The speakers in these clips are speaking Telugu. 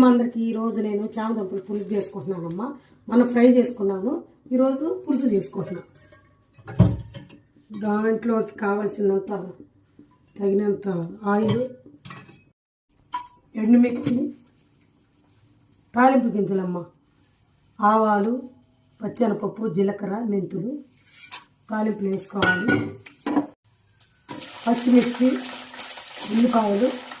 అందరికి ఈ రోజు నేను చామదుంపలు పులుసు చేసుకుంటున్నానమ్మా. మనం ఫ్రై చేసుకున్నాను. ఈరోజు పులుసు చేసుకుంటున్నాం. దాంట్లోకి కావలసినంత తగినంత ఆయిల్ ఎండుమిర్చి తాలింపు గింజలమ్మ. ఆవాలు పచ్చనపప్పు జీలకర్ర మెంతులు తాలింపులు వేసుకోవాలి. పచ్చిమిర్చి ఉల్లిపాయలు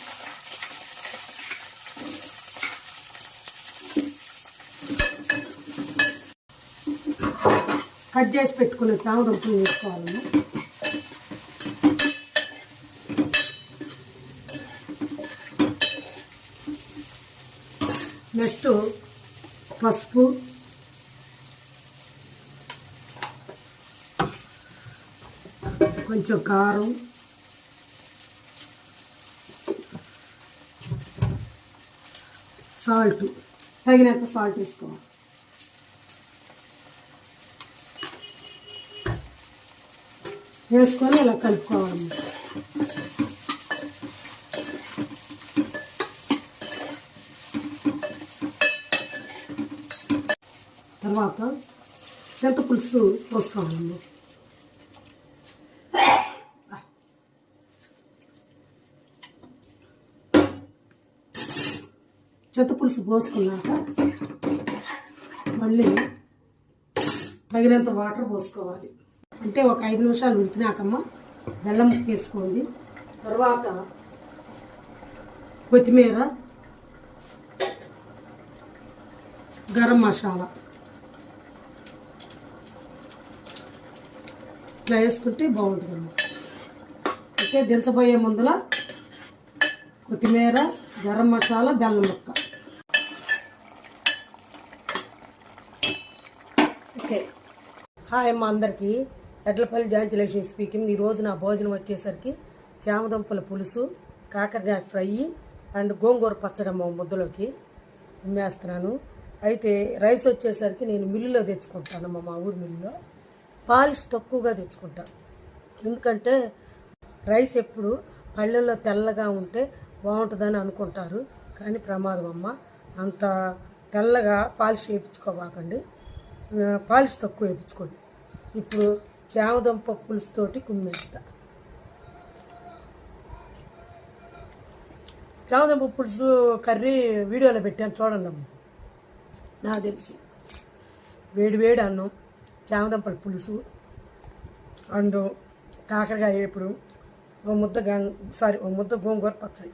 కట్ చేసి పెట్టుకున్న చామదుంపలు వేసుకోవాలి. నెక్స్ట్ పసుపు. కొంచెం కారం. సాల్ట్. తగినంత సాల్ట్ వేసుకోవాలి. వేసుకొని ఇలా కలుపుకోవాలి. తర్వాత చింత పులుసు పోసుకోవాలండి చింత పులుసు పోసుకున్నాక మళ్ళీ తగినంత వాటర్ పోసుకోవాలి. అంటే ఒక ఐదు నిమిషాలు ఉడికినాకమ్మ బెల్లం తీసుకోండి తర్వాత కొత్తిమీర గరం మసాలా. ఇట్లా వేసుకుంటే బాగుంటుందమ్మ. ఓకే దించబోయే ముందల కొత్తిమీర గరం మసాలా బెల్లం ముక్క. ఓకే. హాయ్ అమ్మ అందరికీ. ఎడ్లపల్లి జాంచలేషన్ స్పీకింగ్. ఈ నా భోజనం వచ్చేసరికి చామదుంపల పులుసు కాకరకాయ ఫ్రై అండ్ గోంగూర పచ్చడమ్మ ముద్దలోకి ఉమ్మేస్తున్నాను. అయితే రైస్ వచ్చేసరికి నేను మిల్లులో తెచ్చుకుంటానమ్మ మా ఊరి మిల్లులో. పాలిష్ తక్కువగా తెచ్చుకుంటాను ఎందుకంటే రైస్ ఎప్పుడు పళ్ళెల్లో తెల్లగా ఉంటే బాగుంటుందని అనుకుంటారు. కానీ ప్రమాదం అమ్మ అంత తెల్లగా పాలిష్ వేయించుకోబాకండి పాలిష్ తక్కువ వేయించుకోండి. ఇప్పుడు చామదంప పులుసుతోటి కుమ్మేస్తా. చామదంప పులుసు కర్రీ వీడియోలో పెట్టాను చూడండి అమ్మ. నాకు తెలిసి. వేడి వేడి అన్నం చామదంపల పులుసు అండ్ కాకరకాయ వేపుడు ఓ ముద్ద గం సారీ ఓ ముద్ద గోంగూర పచ్చడి.